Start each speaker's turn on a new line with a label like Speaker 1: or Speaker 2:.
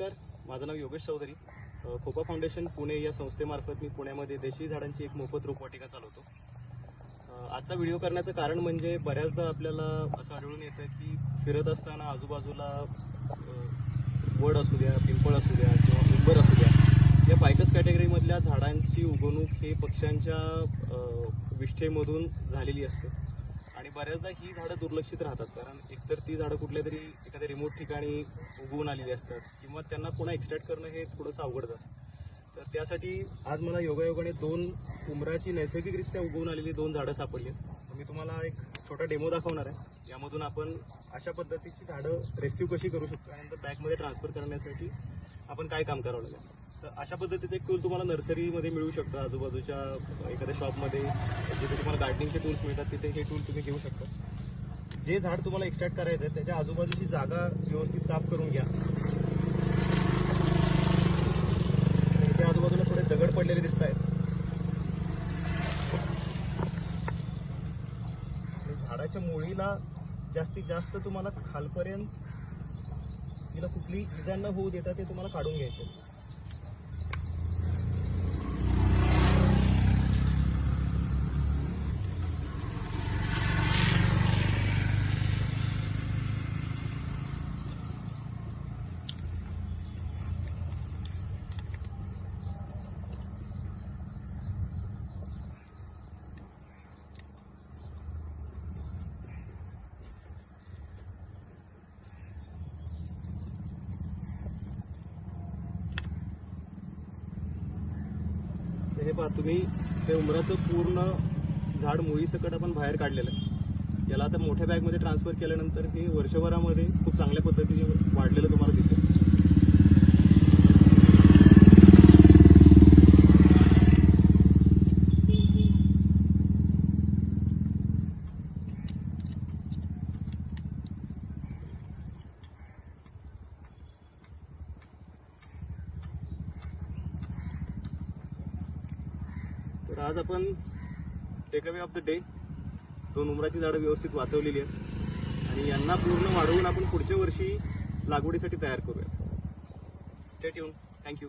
Speaker 1: नमस्कार. माझं नाव योगेश चौधरी. खोपा फाउंडेशन पुणे या संस्थेमार्फत मी पुण्यामध्ये देशी झाडांची एक मोफत रोपवाटिका चालवतो. आजचा व्हिडिओ करण्याचं कारण म्हणजे बऱ्याचदा आपल्याला असं आढळून येतं की फिरत असताना आजूबाजूला वड असू द्या पिंपळ असू द्या किंवा उंबर असू द्या या फायकस कॅटेगरीमधल्या झाडांची उगवणूक हे पक्ष्यांच्या विष्ठेमधून झालेली असते. आणि बऱ्याचदा ही झाडं दुर्लक्षित राहतात. कारण एकतर ती झाडं कुठल्या तरी एखाद्या रिमोट ठिकाणी उगवून आलेली असतात किंवा त्यांना पुन्हा एक्स्ट्रॅक्ट करणं हे थोडंसं अवघड जातं. तर त्यासाठी आज मला योगायोगाने दोन उमराची नैसर्गिकरित्या उगवून आलेली दोन झाडं सापडली. मी तुम्हाला एक छोटा डेमो दाखवणार आहे. यामधून आपण अशा पद्धतीची झाडं रेस्क्यू कशी करू शकतो आणि नंतर बॅगमध्ये ट्रान्सफर करण्यासाठी आपण काय काम करावं लागेल? तर अशा पद्धतीचे टूल तुम्हाला नर्सरीमध्ये मिळू शकतं आजूबाजूच्या एखाद्या शॉपमध्ये जिथे तुम्हाला गार्डनिंगचे टूल्स मिळतात तिथे हे टूल तुम्ही घेऊ शकता. जे झाड तुम्हाला एक्स्ट्रॅक्ट करायचं आहे त्याच्या आजूबाजूची जागा व्यवस्थित साफ करून घ्या. इथे आजूबाजूला थोडे दगड पडलेले दिसत आहेत. झाडाच्या मुळीला जास्तीत जास्त तुम्हाला खालपर्यंत तिला कुठली इजा न होऊ देता ते तुम्हाला काढून घ्यायचे. हे पहा तुम्ही ते उमराचं पूर्ण झाड मुळीसकट आपण बाहेर काढलेलं आहे. याला आता मोठ्या बॅगमध्ये ट्रान्सफर केल्यानंतर हे वर्षभरामध्ये खूप चांगल्या पद्धतीने वाढलेलं तुम्हाला दिसेल. तर आज आपण टेकअवे ऑफ द डे दोन उमराची झाडं व्यवस्थित वाचवलेली आहेत. आणि यांना पूर्ण वाढवून आपण पुढच्या वर्षी लागवडीसाठी तयार करूयात. स्टेट येऊन थँक्यू